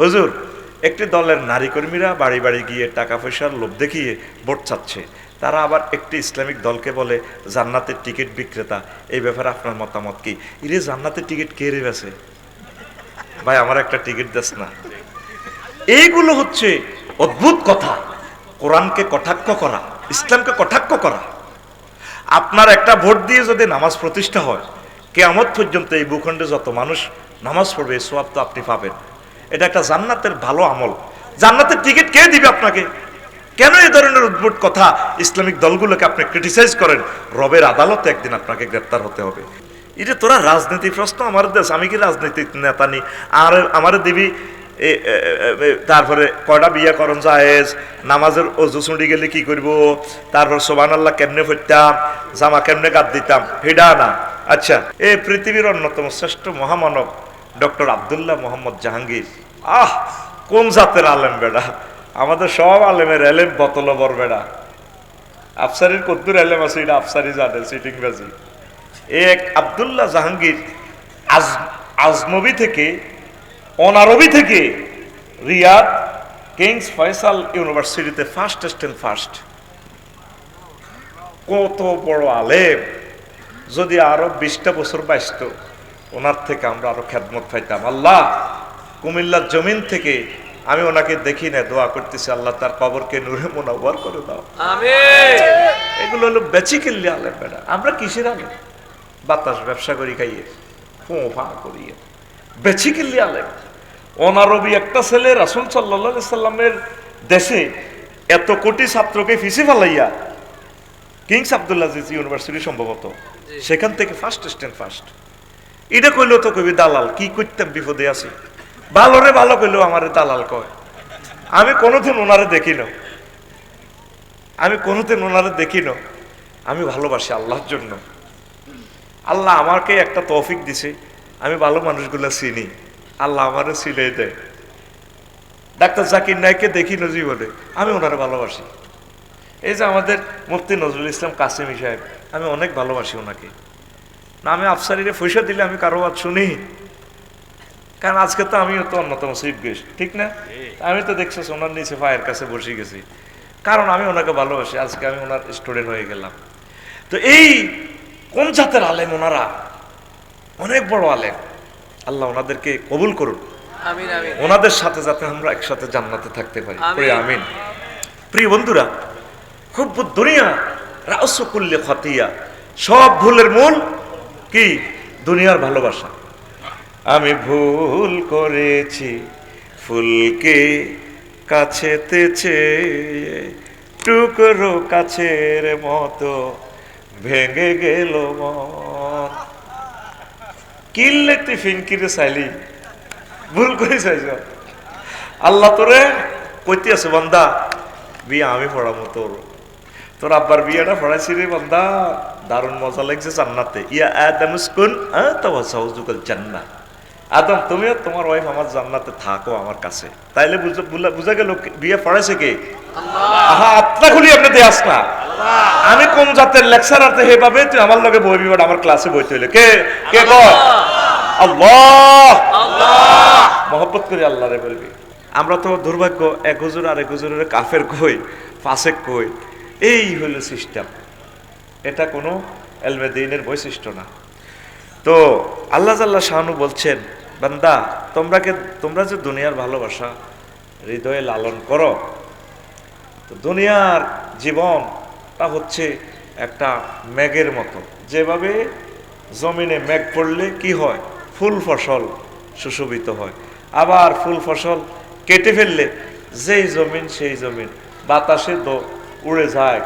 হুজুর, একটি দলের নারী কর্মীরা বাড়ি বাড়ি গিয়ে টাকা পয়সার লোভ দেখিয়ে ভোট চাচ্ছে। তারা আবার একটি ইসলামিক দলকে বলে জান্নাতের টিকিট বিক্রেতা। এই ব্যাপারে আপনার মতামত কি? ইরে, জান্নাতের টিকিট কে রে বেছে ভাই, আমার একটা টিকিট দেস না। এইগুলো হচ্ছে অদ্ভুত কথা। কোরআনকে কটাক্ষ করা, ইসলামকে কটাক্ষ করা। আপনার একটা ভোট দিয়ে যদি নামাজ প্রতিষ্ঠা হয়, কেয়ামত পর্যন্ত এই ভূখণ্ডে যত মানুষ নামাজ পড়বে সোয়াব তো আপনি পাবেন। এটা একটা জান্নাতের ভালো আমল। জান্নাতের টিকিট কে দিবে আপনাকে? কেন এই ধরনের উদ্ভুট কথা ইসলামিক দলগুলোকে আপনি ক্রিটিসাইজ করেন? রবের আদালতে একদিন আপনাকে গ্রেপ্তার হতে হবে। এটা তোরা রাজনীতি প্রশ্ন, আমার দেশ, আমি কি রাজনৈতিক নেতা নি? আর আমার দিবি, এ- এ- এ- এ- তারপরে কয়টা বিয়া করণ জায়েজ, নামাজের অজু চুঁড়ি গেলে কি করব? তারপর সোবান আল্লাহ কেমনে ফেরতাম? জামা কেমনে গাদ দিতাম? হিডা না। আচ্ছা এই পৃথিবীর অন্যতম শ্রেষ্ঠ মহামানব ডক্টর আবদুল্লাহ মোহাম্মদ জাহাঙ্গীর। আহ, কোন জাতের আলেম বেড়া আমাদের সব আলেমের এলেম বতলবর বেড়া আফসারির কদ্দুর এলেম আছে, এটা আফসারি জানে সিটিং বাজি। এক আবদুল্লাহ জাহাঙ্গীর আজ, আজনবী থেকে, অনারবি থেকে রিয়াদ কিংস ফয়সাল ইউনিভার্সিটিতে ফার্স্ট অ্যান্ড ফার্স্ট কত বড় আলেম। যদি আরও বিশটা বছর বাঁচত। ওনার থেকে আমরা আরও খ্যাতমত পাইতাম। আল্লাহ কুমিল্লার জমিন থেকে আমি ওনাকে দেখি না দোয়া করতেছি আল্লাহ তার কবরকে নূরে মোনাব্বর করে দাও। এগুলো হলো বেচিকেলি আলেম বেটা আমরা কিসের আলেম? বাতাস ব্যবসা করি খাইয়ে ফোঁ ফা করিয়ে। বেচিকেলি আলেম। অনারবি একটা ছেলে রাসুল সাল্লা সাল্লামের দেশে এত কোটি ছাত্রকে ফিসে ফেলাইয়া কিংস আবদুল্লাজিজ ইউনিভার্সিটি সম্ভবত সেখান থেকে ফার্স্ট স্ট্যান্ড ফার্স্ট এটা কইলেও তো কবি দালাল, কি করতাম বিপদে আছি? ভালো রে ভালো কইলেও আমার দালাল কয়। আমি কোনোদিন ওনারে দেখি না। আমি কোনোদিন ওনারে দেখি না। আমি ভালোবাসি আল্লাহর জন্য। আল্লাহ আমাকে একটা তৌফিক দিছে। আমি ভালো মানুষগুলো চিনি। আল্লাহ আমারে চিনে দেয়। ডাক্তার জাকির নাইকে দেখি না জীবনে। আমি ওনারে ভালোবাসি। এই যে আমাদের মুফতি নজরুল ইসলাম কাসিমি সাহেব, আমি অনেক ভালোবাসি ওনাকে না আমি আফসারিরে পয়সা দিলে আমি কারও বাদ শুনি। কারণ আজকে তো আমিও তো অন্যতম চিফ গেস্ট ঠিক না? আমি তো দেখছি ওনার নিচে পায়ের কাছে বসে গেছি। কারণ আমি ওনাকে ভালোবাসি আজকে আমি ওনার স্টুডেন্ট হয়ে গেলাম। তো এই কোন জাতের আলেম ওনারা? অনেক বড় আলেম। আল্লাহ ওনাদেরকে কবুল করুন। ওনাদের সাথে যাতে আমরা একসাথে জান্নাতে থাকতে পারি। আমিন। প্রিয় আমিন। প্রিয় বন্ধুরা খুব দুনিয়া রাসকুল্লে খতিয়া সব ভুলের মূল কি? দুনিয়ার ভালোবাসা। আমি ভুল করেছি, ফুলকে কাছে তেছে টুকরো কাছের মতো ভেঙে গেল মন। কিনলে তুই ফিনকিরে চাইলি ভুল করে চাইছ। আল্লাহ তোরে কইতে আছে, বান্দা, বিয়া আমি পড়াবো তোর। তোর আব্বার বিয়েটা পড়াইছি রে, বান্দা। দারুণ মজা লাগছে জান্নাতে। ইয়া আদম স্কুন সহজুকাল জান্নাত আদম তুমিও তোমার ওয়াইফ আমার জান্নাতে থাকো আমার কাছে। তাইলে বুঝা- বুলা- বুঝা গেল বিয়ে পড়াইছে কে? আহা আত্মা খুলি আপনি দেয়াস না। আমি কোন জাতের লেকচারার হে পাবে তুই আমার লগে বই বিবাদ আমার ক্লাসে বইতে হইলে কে? কে কয়? আল্লাহ। আল্লাহ। মহব্বত করে আল্লাহ রে বলবি। আমরা তো দুর্ভাগ্য এক হুজুর আর এক হুজুরের কাফের কই ফাসেক কই। এই হলো সিস্টেম এটা কোনো এলমে দিনের বৈশিষ্ট্য না। তো আল্লাহ জাল্লাহ শাহানু বলছেন, বান্দা তোমরাকে তোমরা যে দুনিয়ার ভালোবাসা হৃদয়ে লালন করো, তো দুনিয়ার জীবনটা হচ্ছে একটা মেঘের মতো। যেভাবে জমিনে মেঘ পড়লে কি হয়? ফুল ফসল সুশোভিত হয়। আবার ফুল ফসল কেটে ফেললে যেই জমিন সেই জমিন। বাতাসে দো উড়ে যায়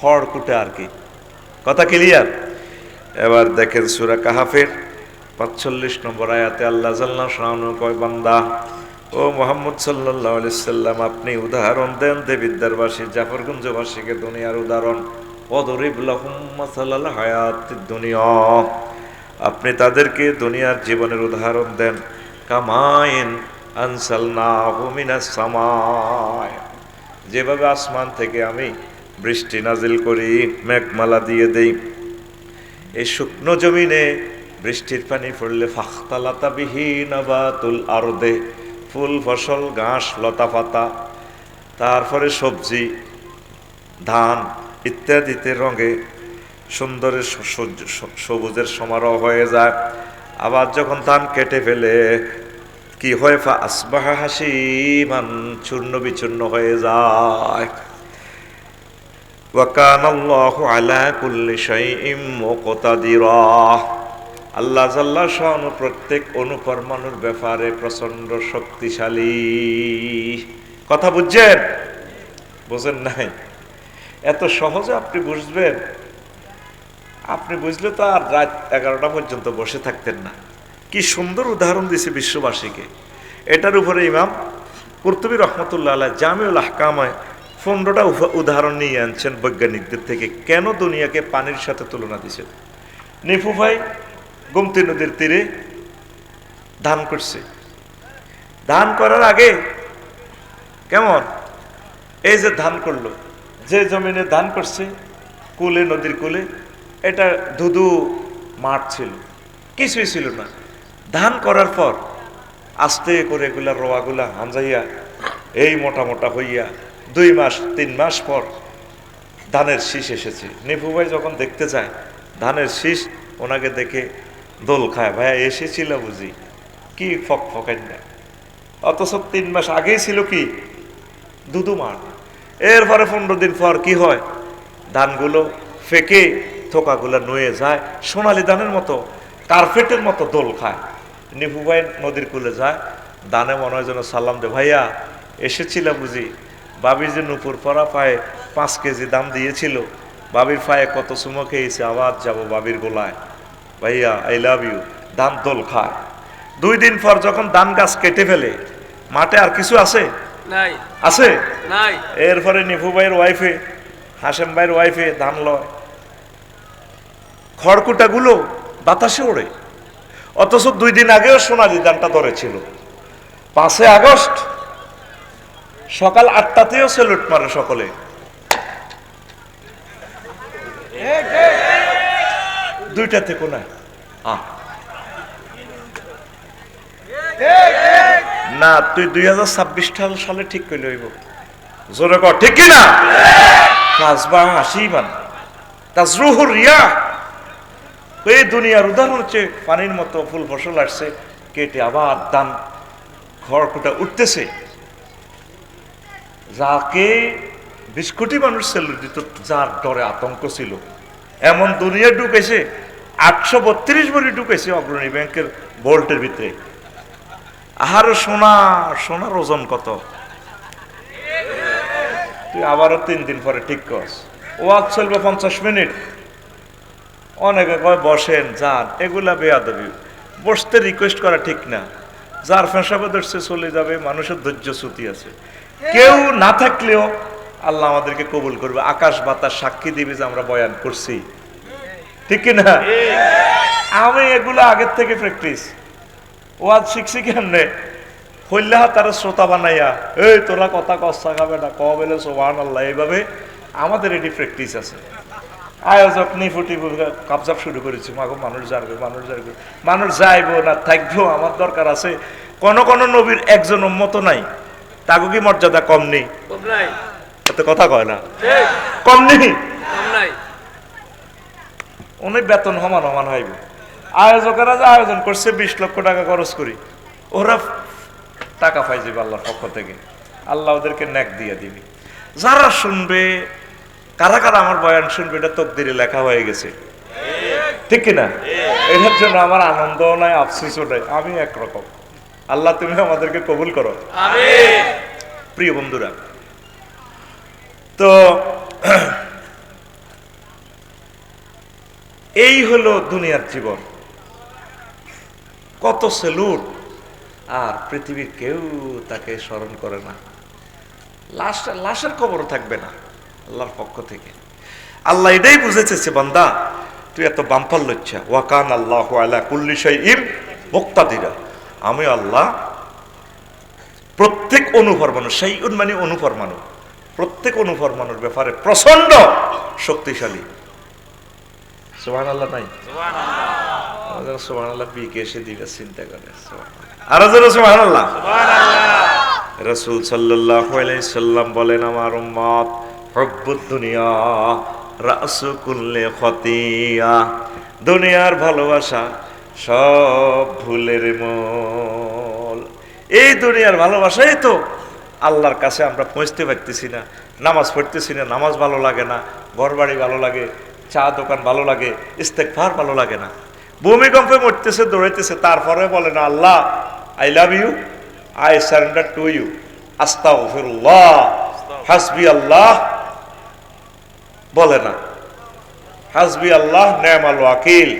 খেরকুটা খড়কুটা আর কি। কথা ক্লিয়ার এবার দেখেন সুরা কাহাফের পাঁচচল্লিশ নম্বর আয়াতে আল্লাহ জাল্লা শাহানু কয়, বান্দা, ও মোহাম্মদ সাল্লাহ সাল্লাম, আপনি উদাহরণ দেন দেবিদ্যারবাসী জাফরগঞ্জবাসীকে দুনিয়ার উদাহরণ। দুনিয়া। আপনি তাদেরকে দুনিয়ার জীবনের উদাহরণ দেন। কামাইন আনসালনাহু মিনাস সামায় যেভাবে আসমান থেকে আমি বৃষ্টি নাজিল করি, মেঘমালা দিয়ে দেই। এই শুকনো জমিনে বৃষ্টির পানি পড়লে ফাখতালাতা বিহীন বা আবাতুল আরদে, ফুল, ফসল, ঘাস লতা পাতা তারপরে সবজি, ধান ইত্যাদিতে রঙে সুন্দরের সবুজের সমারোহ হয়ে যায়। আবার যখন ধান কেটে ফেলে, কি হয়? ফা আসবাহা হাসিমান, চূর্ণ বিচূর্ণ হয়ে যায়। ওয়াকান আল্লাহ আলা কুল্লি শাইইম মুকতাদিরা। আল্লাহ জাল্লা শাহ প্রত্যেক অনুপরমাণুর ব্যাপারে প্রচণ্ড শক্তিশালী। কথা বুঝছেন? বোঝেন নাই? এত সহজে আপনি বুঝবেন? আপনি বুঝলে তো আর রাত এগারোটা পর্যন্ত বসে থাকতেন না। কি সুন্দর উদাহরণ দিছে বিশ্ববাসীকে। এটার উপরে ইমাম কর্তুবী রহমতুল্লাহ আল্লাহ জামিউল আহকামায় পনেরোটা উদাহরণ নিয়ে আনছেন বৈজ্ঞানিকদের থেকে। কেন দুনিয়াকে পানির সাথে তুলনা দিছেন নিফু ভাই গুমতি নদীর তীরে ধান করছে। ধান করার আগে কেমন? এই যে ধান করল, যে জমিনে ধান করছে, কুলে, নদীর কুলে, এটা ধুধু মাঠ ছিল। কিছুই ছিল না। ধান করার পর আস্তে করে এগুলা রোয়াগুলা হাঞ্জাইয়া এই মোটা মোটা হইয়া দুই মাস, তিন মাস পর ধানের শীষ এসেছে। নিপু ভাই যখন দেখতে যায়, ধানের শীষ ওনাকে দেখে দোল খায়, ভাইয়া, এসেছিল বুঝি। কি ফক ফকাই না অথচ তিন মাস আগেই ছিল কি? দুদু মাঠ এরপরে পনেরো দিন পর কি হয়? ধানগুলো ফেকে থোকাগুলো নুয়ে যায়, সোনালি ধানের মতো, কার্পেটের মতো দোল খায়। নিপু ভাই নদীর কুলে যায় দানে মনে হয় যেন সালাম দে, ভাইয়া, এসেছিল বুঝি। বাবির যে নুপুর পরা পায়ে পাঁচ কেজি দাম দিয়েছিল বাবির পায়ে কত সুমো খেয়েছে আবার যাব বাবির গোলায়। ভাইয়া আই লাভ ইউ ধান দোল খায়। দুই দিন পর যখন ধান গাছ কেটে ফেলে মাঠে আর কিছু আছে? নাই। আছে? নাই। এরপরে নিফু ভাইয়ের ওয়াইফে হাসেম ভাইয়ের ওয়াইফে ধান লয়। খড়কুটাগুলো বাতাসে ওড়ে। অথচ দুই দিন আগেও সোনালি ধানটা ধরেছিল। পাঁচে আগস্ট সকাল আটটাতেও সেলুট মারে সকলে। দুইটাতে কোনায়। না, তুই দুই হাজার ছাব্বিশ সালে ঠিক করলে হইব। জোরে কর ঠিক কিনা কাজবা আসিবান। তাজরুহুর রিয়া এই দুনিয়ার উদাহরণ হচ্ছে পানির মতো ফুল ফসল আসছে, কেটে আবার দান খড়কুটা উঠতেছে। যাকে বিশ কোটি মানুষ সেলুট দিত, যার ডরে আতঙ্ক ছিল। এমন দুনিয়া ঢুকেছে, আটশো বত্রিশ ভরি ঢুকেছে অগ্রণী ব্যাংকের বোল্টের ভিতরে। আহারে সোনা, সোনার ওজন কত? তুই আবারও তিন দিন পরে ঠিক করস। ওয়াজ চলবে পঞ্চাশ মিনিট। অনেকে কয়, বসেন, যান। এগুলা বেয়াদবি। বসতে রিকোয়েস্ট করা ঠিক না। যার ফেঁসাবে ধরছে চলে যাবে। মানুষের ধৈর্য শ্রুতি আছে। কেউ না থাকলেও আল্লাহ আমাদেরকে কবুল করবে। আকাশ বাতাস সাক্ষী দিবে যে আমরা বয়ান করছি। ঠিক কি না আমি এগুলো আগের থেকে প্র্যাকটিস ওয়াজ শিখছি কেমনে? হইল্লাহ তারা শ্রোতা বানাইয়া, এই, তোরা কথা কস্তা খাবে না ক বেলে সোহান আল্লাহ এইভাবে আমাদের এটি প্র্যাকটিস আছে। আয়োজক নিফুটি কাবজাব শুরু করেছি, মাগো, মানুষ যাবে মানুষ যাবে মানুষ যাইবো না থাকব আমার দরকার আছে। কোন কোন নবীর একজন উম্মত নাই। তাকে কি মর্যাদা কম নেই? এত কথা কয় না। কম নেই? উনি বেতন সমান সমান হইব। আয়োজকেরা যে আয়োজন করছে বিশ লক্ষ টাকা খরচ করি ওরা টাকা পাই যাবে আল্লাহর পক্ষ থেকে। আল্লাহ ওদেরকে ন্যাক দিয়ে দিবি। যারা শুনবে কারা কারা আমার বয়ান শুনবে এটা তকদিরে লেখা হয়ে গেছে। ঠিক। কিনা? এটার জন্য আমার আনন্দও নাই আফসোসও নাই আমি একরকম। আল্লাহ তুমি আমাদেরকে কবুল করো। প্রিয় বন্ধুরা তো এই হলো দুনিয়ার জীবন। কত সেলুট আর পৃথিবীর কেউ তাকে স্মরণ করে না। লাশ লাশের খবর থাকবে না আল্লাহর পক্ষ থেকে। আল্লাহ এটাই বুঝেছে সে বান্দা তুই এত বাম্পাল লচ্ছা ওয়াকান আল্লাহ আলা কুল্লি ইম মুক্তাদিরা। আমি আল্লাহ প্রত্যেক অনুপরমাণু সেই মানে অনুপরমাণু। প্রত্যেক অনুপরমাণুর ব্যাপারে প্রচণ্ড শক্তিশালী। সোহান আল্লাহ নাই সোহান আল্লাহ বিকে এসে দিবে চিন্তা করে আর সোহান আল্লাহ রসুল সাল্লাম বলেন আমার উম্মত হব্বুদ দুনিয়া রাসু খতিয়া দুনিয়ার ভালোবাসা সব ভুলের মূল। এই দুনিয়ার ভালোবাসাই তো আল্লাহর কাছে আমরা পৌঁছতে পারতেছি না। নামাজ পড়তেছি না, নামাজ ভালো লাগে না ঘর বাড়ি ভালো লাগে, চা দোকান ভালো লাগে ইস্তেকফার ভালো লাগে না। ভূমিকম্পে মরতেছে, দৌড়াইতেছে, তারপরে বলে, না Allah I love you I surrender to you আস্তাগফিরুল্লাহ, হাসবি আল্লাহ, বলে না। হাসবি আল্লাহ, নেমাল ওয়াকিল,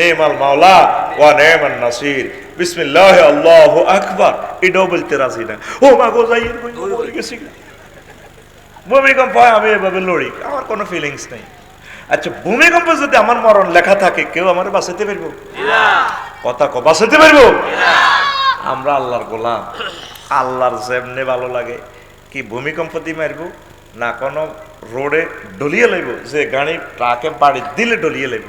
নেমাল মাওলা ওয়া নেমান নাসির। বিসমিল্লাহ আল্লাহু আকবার। এটাও বলতে রাজি না। ও মা গো যাই গেছি। ভূমিকম্প হয় আমি এভাবে লড়ি, আমার কোনো ফিলিংস নেই। আচ্ছা ভূমিকম্প যদি আমার মরণ লেখা থাকে, কেউ আমার বাঁচাতে পারব? কথা ক বাঁচাতে পারব? আমরা আল্লাহর গোলাম। আল্লাহর যেমনে ভালো লাগে, কি ভূমিকম্প দিয়ে মারবো? না কোনো রোডে ডলিয়ে লইব যে গাড়ি ট্রাকে বাড়ি দিলে ডলিয়ে লইব।